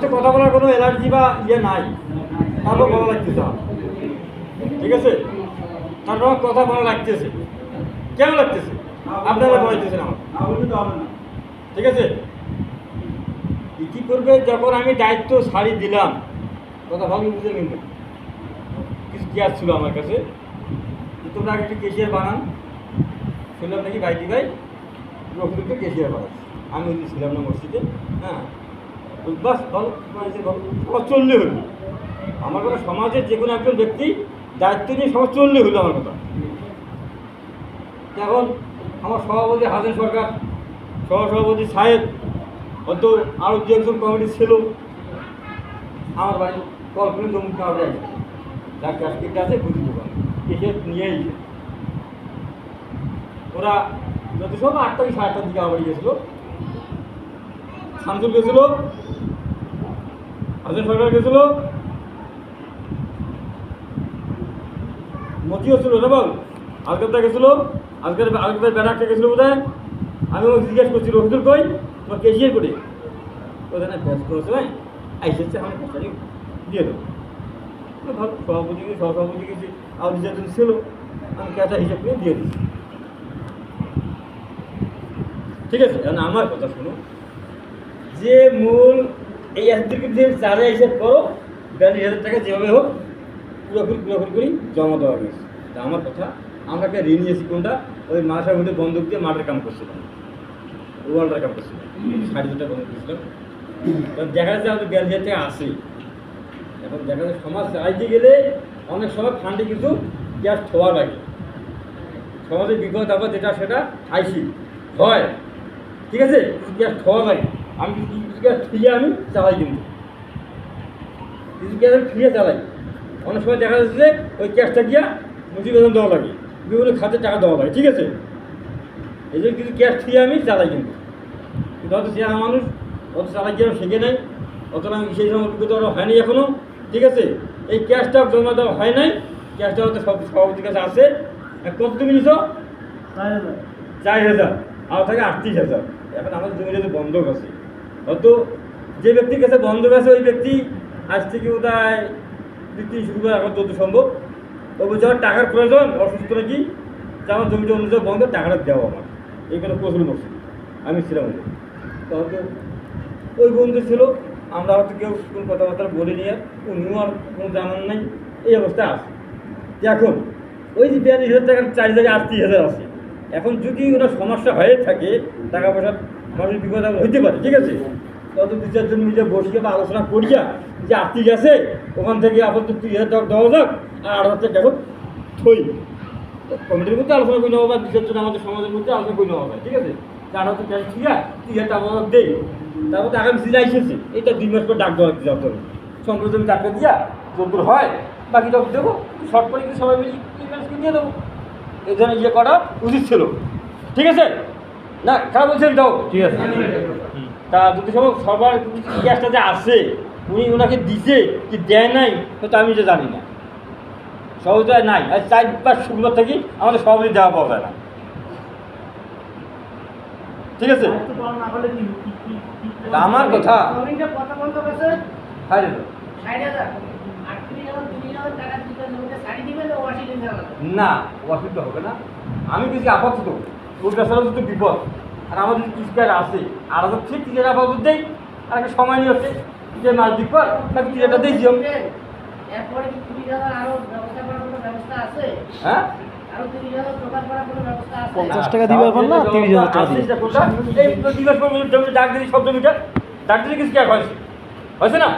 তো কথা বলার কোনো এলার্জি বা ইয়ে নাই। তারপর ভালো লাগতেছে ঠিক আছে? তারপর আমার কথা ভালো লাগতেছে। কেমন লাগতেছে? আপনারা বলাইতেছেন আমার। ঠিক আছে? করবে? যখন আমি দায়িত্ব ছাড়ি দিলাম, কথা ভালো বুঝে কিন্তু কিছু গ্যাস ছিল আমার কাছে? তোমরা আগে একটু কেশিয়ার বানান। শুনলাম নাকি ভাইটি ভাই? রফিদুলকে কেশিয়ার বানাচ্ছে। আমি ছিলাম না মসজিদে হ্যাঁ? তো বাস ভালো বানিয়েছে ভালো সমাজ চললে হলো। আমার কথা সমাজের যে কোনো একজন ব্যক্তি দায়িত্ব নিয়ে সমাজ চললে হলো আমার কথা। এখন আমার সভাপতি হাসান সরকার, সহসভাপতি সাহেব হয়তো আরও দু একজন কমিটি ছিল। আমার বাড়ি কল্পনা জমি কাউকে আছে। যার ক্যাশকিট আছে, বুঝি দোকান এসে নিয়েই ওরা যত সব আটটা কি সাড়ে আটটার দিকে আমার বাড়ি গেছিল শামসুল গেছিল হাসান সরকার গেছিল। মতিও ছিল না বল আজকালটা গেছিল আজকের আজকের ব্যানারটা গেছিল বোধহয়। আমি ওকে জিজ্ঞেস করছি রফিদুল কই? তোমার কেজিয়ে করে? ওখানে ব্যস্ত করেছে ভাই। আইসেছে আমার কাছে দিয়ে দেবো ভালো সভাপতি গেছি সহসভাপতি গেছি আর দু চারজন ছিল। আমি ক্যাটা হিসাব করে দিয়ে দিচ্ছি। ঠিক আছে আমার কথা শুনো। যে মূল এই যে চারে হিসাব করো বিয়াল্লিশ হাজার টাকা যেভাবে হোক, পুরোপুরি পুরোপুরি করি জমা দেওয়া গেছে তা আমার কথা, আমরা একটা ঋণ নিয়েছি কোনটা? ওই মাসের মধ্যে বন্ধক দিয়ে মাঠের কাম করছিলাম। ওয়ার্ল্ডের কাম করছিলাম। সাড়ে বন্ধক দিয়েছিলাম। কারণ দেখা যাচ্ছে আমাদের বিয়াল্লিশ হাজার টাকা আসে এখন দেখা যাচ্ছে সমাজ চাইতে গেলে অনেক সময় ফান্ডে কিন্তু গ্যাস থোয়া লাগে। সমাজের বিপদ আপদ যেটা সেটা আইসি হয়। ঠিক আছে? গ্যাস থোয়া লাগে। আমি গ্যাস ফিরিয়ে আমি চালাই কিন্তু কিছু গ্যাস আমি ফিরিয়ে চালাই অনেক সময় দেখা যাচ্ছে যে ওই ক্যাশটা গিয়া মুচি বেতন দেওয়া লাগে। বিভিন্ন খাতে টাকা দেওয়া লাগে। ঠিক আছে? এই জন্য কিছু ক্যাশ ফিরিয়ে আমি চালাই কিন্তু কিন্তু হয়তো সে আমার মানুষ অত চালাই গিয়ে শেখে নেই। অতটা আমি সেই সময় অভিজ্ঞতা হয়নি এখনও ঠিক আছে? এই ক্যাশটা জমা দেওয়া হয় নাই। ক্যাশটা হয়তো সব সভাপতির কাছে আছে। আর কত তুমি নিছো? চার হাজার। আমার থাকে আটত্রিশ হাজার। এখন আমাদের জমিটা বন্ধক আছে। হয়তো যে ব্যক্তির কাছে বন্ধক আছে, ওই ব্যক্তি আজ থেকে বোধহয় দিতে শুরু করে এখন যত সম্ভব বলছে, আমার টাকার প্রয়োজন, অসুস্থ নাকি? যে আমার জমিটা অন্য জায়গায় বন্ধ টাকাটা দেওয়া আমার এই কথা প্রশ্ন করছি। আমি ছিলাম হয়তো ওই বন্ধু ছিল, আমরা হয়তো কেউ কোনো কথাবার্তা বলিনি আর, উনিও আর কোনো জানান নাই, এই অবস্থা আছে। এখন, ওই যে বিয়াল্লিশ হাজার টাকার চার জায়গায় আটত্রিশ হাজার আছে, এখন যদি ওটা সমস্যা হয়ে থাকে, টাকা পয়সা মানুষের বিপদ হইতে পারে, ঠিক আছে? তত দু চারজন মিলে বসিয়ে বা আলোচনা করিয়া যে আর্থিক আছে, ওখান থেকে আপাতত তিরিশ হাজার টাকা দেওয়া যাক, আর আট হাজার টাকা থই। কমিটির মধ্যে আলোচনা করে নেওয়া বা দু চারজন আমাদের সমাজের মধ্যে আলোচনা করে নেওয়া হবে, ঠিক আছে? চার হাজার টাকা ঠিক আছে তিরিশ হাজার টাকা দেই। তারপর তো আগামী সিজে এসেছে এইটা দুই মাস পর ডাক দেওয়া যাতে হবে সম্প্রতি আমি টাকা দিয়া যদ্দূর হয়, বাকি টাকা দেবো শর্ট করে কিন্তু সবাই মিলে দিয়ে দেবো। এই ধরনের ইয়ে করা উচিত ছিল। ঠিক আছে? না খারাপ বলছেন দাও। ঠিক আছে। তা যদি সব সবার গ্যাসটা যে আসে উনি ওনাকে দিছে কি দেয় নাই তো আমি যে জানি না। সহজে নাই। আর চারবার শুক্রবার থেকে আমাদের সবাই দেওয়া পাওয়া যায় না। ঠিক আছে? আমার কথা। না অসুবিধা হবে? না আমি কিছু আপাতত ওটা ছাড়া যদি বিপদ। আর আমাদের কিস্কার আছে আর আমাদের ঠিক টিকেট আপাতত দেই আর একটা সময় নিয়ে হচ্ছে যে মাস দিক পর টিকেটটা দিই দিও। এরপরে কি কুড়ি টাকার আরও ব্যবস্থা করার কোনো ব্যবস্থা আছে? হ্যাঁ? আরও তিরিশ হাজার প্রকাশ করার কোনো ব্যবস্থা আছে? পঞ্চাশ টাকা দিবে না, 30,000 টাকা দিবে। আশিটা কোনটা? এই তো দিবস পর জমিতে ডাক দিলি সব জমিটা। ডাক দিলে কিছু কে হয়েছে? হয়েছে না?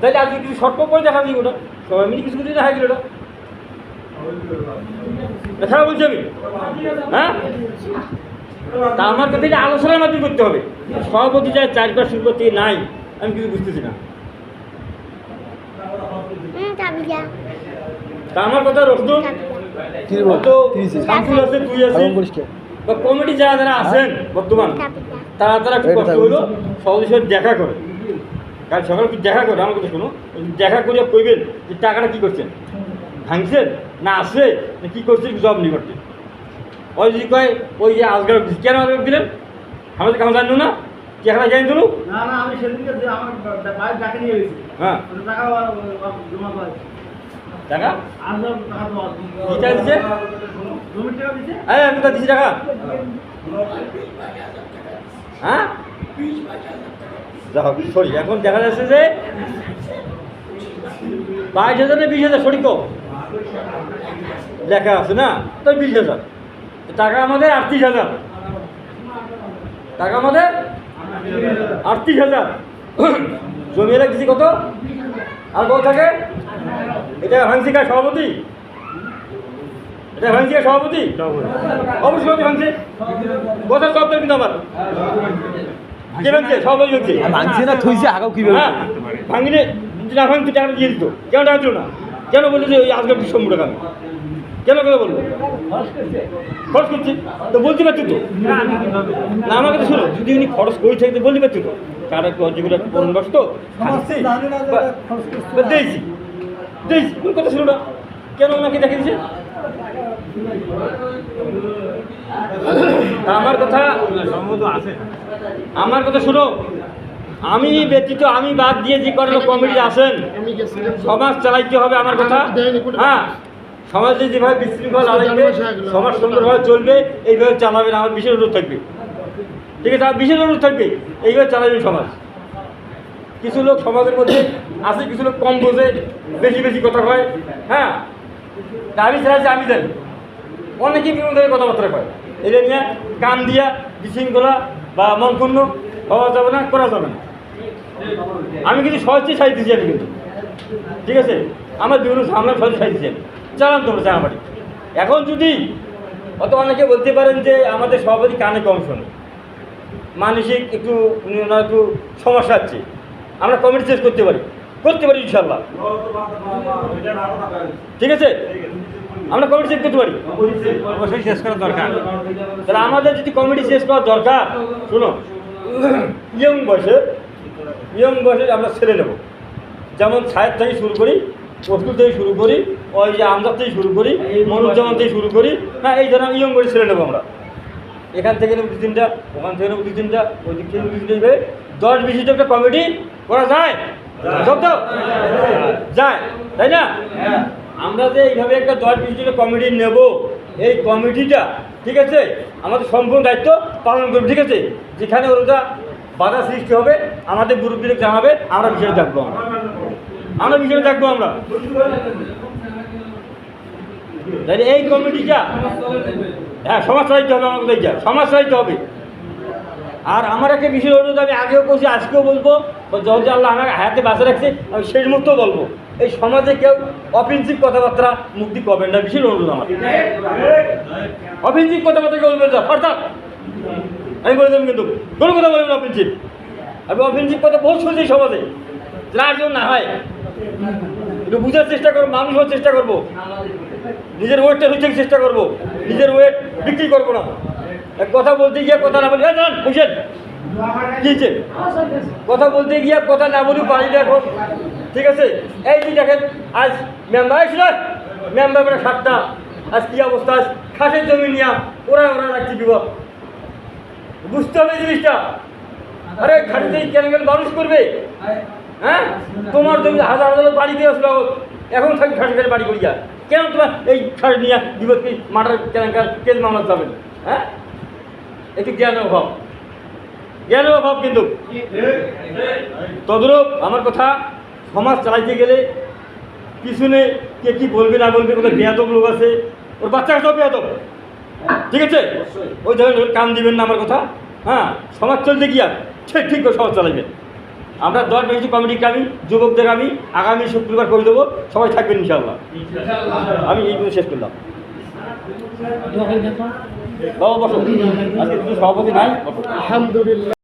তাইলে আজকে কিছু শর্ট করে দেখা দিই ওটা। সবাই মিলে কিছু কিছু দেখা গেল ওটা। খারাপ বলছি আমি হ্যাঁ? তা আমার কাছে এটা আলোচনার মাধ্যমে করতে হবে। সভাপতি যায় চার পাঁচ শুরু করতে নাই আমি কিছু বুঝতেছি না। তা আমার কথা? শামসুল আছে তুই পরিষ্কার বা কমিটি যারা যারা আছেন বর্তমান তারা তারা একটু এটা কষ্ট হলো বলছি। দেখা করে। কাল সকালে দেখা করে আমার কথা শুনো। দেখা করিয়া কইবেন যে টাকাটা কী করছেন। ভাঙছেন না আসে না কী করছেন জব নি করতে। ওই যদি কয় ওই যে আজগার কেন আজগার দিলেন? আমরা তো কেমন জানো না। টাকাটা জানি দিলু না না আমি সেদিনকে যে আমার বাইক ডাকে নিয়ে গেছি। হ্যাঁ। টাকা জমা করে টাকা? কি আমি তো টাকা? হ্যাঁ? সরি এখন দেখা যাচ্ছে যে বাইশ হাজার না বিশ হাজার সরি কম। লেখা আছে না? তো বিশ হাজার। টাকা আমাদের আটত্রিশ হাজার। টাকা আমাদের আটত্রিশ হাজার। জমি দিছি কত? আর কত থাকে? এটা ভাঙছিকার সভাপতি? এটা ভাঙছিকার সভাপতি? অবশ্যই ভাঙছে। কথা সব কিন্তু আমার। কে ভাঙছে? সভাপতি ভাঙছে। ভাঙছে না থইছে আগাও কীভাবে হ্যাঁ না ভাঙতে টাকাটা দিয়ে দিত। কেন টাকা দিল না? কেন বলল যে ওই আজকের সম্ভব টাকা আমি? কেন কেন বলল? খরচ করছি। তো বলতে পারছি তো? না আমার কথা শোনো যদি উনি খরচ করে থাকতে বলতে পারছি তো? কার একটু অযোগ্য একটা পনেরো বছর তো দিয়েছি দিয়েছি কোন কথা ছিল না। কেন ওনাকে দেখে দিছে আমার কথা আমার কথা শোনো আমি ব্যতীত আমি বাদ দিয়ে যে লোক কমিটি আসেন, সমাজ চালাইতে হবে আমার কথা। হ্যাঁ সমাজে যেভাবে বিশৃঙ্খল লাগবে সমাজ সুন্দরভাবে চলবে, এইভাবে চালাবেন আমার বিশেষ অনুরোধ থাকবে। ঠিক আছে আমার বিশেষ অনুরোধ থাকবে, এইভাবে চালাবেন সমাজ। কিছু লোক সমাজের মধ্যে আছে, কিছু লোক কম বোঝে, বেশি বেশি কথা হ্যাঁ তা আমি চাইছি আমি জানি অনেকেই বিভিন্ন ধরনের কথাবার্তা কয়। এটা নিয়ে কান দিয়া বিশৃঙ্খলা বা মন ক্ষুণ্ণ হওয়া যাবে না, করা যাবে না। আমি কিন্তু সহজে সাই দিচ্ছি আমি কিন্তু। ঠিক আছে? আমার বিভিন্ন ঝামেলা সহজে সাই দিচ্ছি আমি। চালান তোমরা চাঙাবাড়ি এখন যদি অত অনেকে বলতে পারেন যে আমাদের সভাপতি কানে কম শোনে। মানসিক একটু ওনার একটু সমস্যা আছে। আমরা কমিটি শেষ করতে পারি। করতে পারি ইনশাল্লাহ ঠিক আছে? আমরা কমিটি শেষ করতে পারি। অবশ্যই শেষ করার দরকার। তাহলে আমাদের যদি কমিটি শেষ করার দরকার শুনো ইয়ং বয়সে ইয়ং বয়সে আমরা ছেড়ে নেব। যেমন সাহেব থেকে শুরু করি ওষুধ থেকে শুরু করি ওই যে আমজাদ থেকে শুরু করি মনুজ্জামান থেকে শুরু করি হ্যাঁ এই ধরনের ইয়ং বয়সে ছেড়ে নেব আমরা। এখান থেকে নেব দু তিনটা ওখান থেকে নেব দু তিনটা ওই দিক থেকে দু তিনটা দশ বিশিষ্ট একটা কমিটি করা যায়। সব তো যায় তাই না? আমরা যে এইভাবে একটা দশ বিশিষ্ট কমিটি নেব এই কমিটিটা ঠিক আছে? আমাদের সম্পূর্ণ দায়িত্ব পালন করবে ঠিক আছে? যেখানে ওরা বাধা সৃষ্টি হবে আমাদের গ্রুপগুলো জানাবে আমরা বিষয়ে থাকব আমরা। আমরা বিষয়ে থাকব আমরা। তাহলে এই কমিটিটা হ্যাঁ সমাজ চালাইতে হবে আমাকে যা সমাজ চালাইতে হবে। আর আমার একটা বিশেষ অনুরোধ আমি আগেও বলছি আজকেও বলব যখন আল্লাহ আমাকে হাতে বাঁচা রাখছে আমি শেষ মুহূর্তেও বলব এই সমাজে কেউ অফেন্সিভ কথাবার্তা মুক্তি পাবেন না বিশেষ অনুরোধ আমার। অফেন্সিভ কথাবার্তা কেউ বলবেন না অর্থাৎ আমি বলে দেবেন কিন্তু, কোনো কথা বলবেন অফেন্সিভ। আমি অফেন্সিভ কথা বহুত শুনছি সমাজে, যার জন্য না হয়। একটু বুঝার চেষ্টা করব, মানুষ হওয়ার চেষ্টা করব। নিজের ওয়েটটা রুচার চেষ্টা করব। নিজের ওয়েট বিক্রি করব না। কথা বলতে গিয়ে কথা না বলি জান বুঝছেন কি হয়েছে? কথা বলতে গিয়ে কথা না বলি না এখন ঠিক আছে? এই যে দেখেন, আজ মেম্বার আসলে মেম্বার সাতটা। আজ কি অবস্থা? আজ খাসের জমি নিয়ে ওরা ওরা রাখছি বিপদ বুঝতে হবে জিনিসটা। আরে খাসিতে কেন কেন মানুষ করবে? হ্যাঁ? তোমার তুমি হাজার হাজার বাড়ি দিয়ে আসলো। এখন থাকি খাসি খাসি বাড়ি করিয়া। কেন তোমার এই খাস নিয়ে বিপদ কি মাটার কেনাকার কেস মামলা যাবে হ্যাঁ? একটু জ্ঞানের অভাব। জ্ঞানের অভাব কিন্তু। তদরূপ আমার কথা সমাজ চালাইতে গেলে পিছনে কে কি বলবে না বলবে কোথায় বেয়াদব লোক আছে? ওর বাচ্চা কাছেও বেয়াদব। ঠিক আছে? ওই ধরনের কান দিবেন না আমার কথা হ্যাঁ? সমাজ চলতে কি আর ঠিক ঠিক করে সমাজ চালাইবেন। আমরা দশ বেশি কমিটিকে আমি যুবকদের আমি আগামী শুক্রবার করে দেবো সবাই থাকবেন ইনশাল্লাহ আমি এই শেষ করলাম। বাবা বসো। আজকে সভাপতি নাই আলহামদুলিল্লাহ।